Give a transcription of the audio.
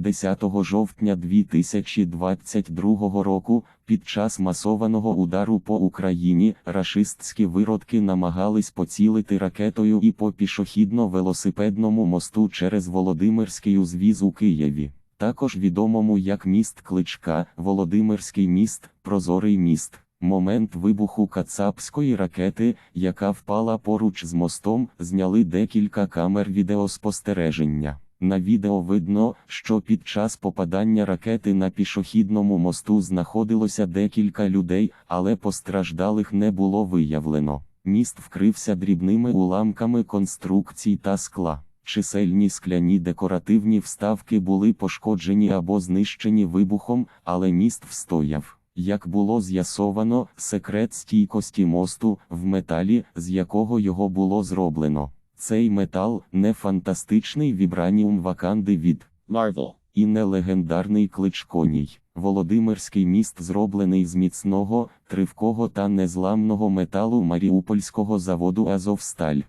10 жовтня 2022 року, під час масованого удару по Україні, рашистські виродки намагались поцілити ракетою і по пішохідно-велосипедному мосту через Володимирський узвіз у Києві. Також відомому як міст Кличка, Володимирський міст, Прозорий міст. Момент вибуху кацапської ракети, яка впала поруч з мостом, зняли декілька камер відеоспостереження. На відео видно, що під час попадання ракети на пішохідному мосту знаходилося декілька людей, але постраждалих не було виявлено. Міст вкрився дрібними уламками конструкцій та скла. Чисельні скляні декоративні вставки були пошкоджені або знищені вибухом, але міст встояв. Як було з'ясовано, секрет стійкості мосту в металі, з якого його було зроблено. Цей метал не фантастичний вібраніум ваканди від Marvel. і не легендарний кличконій. Володимирський міст зроблений з міцного, тривкого та незламного металу Маріупольського заводу Азовсталь.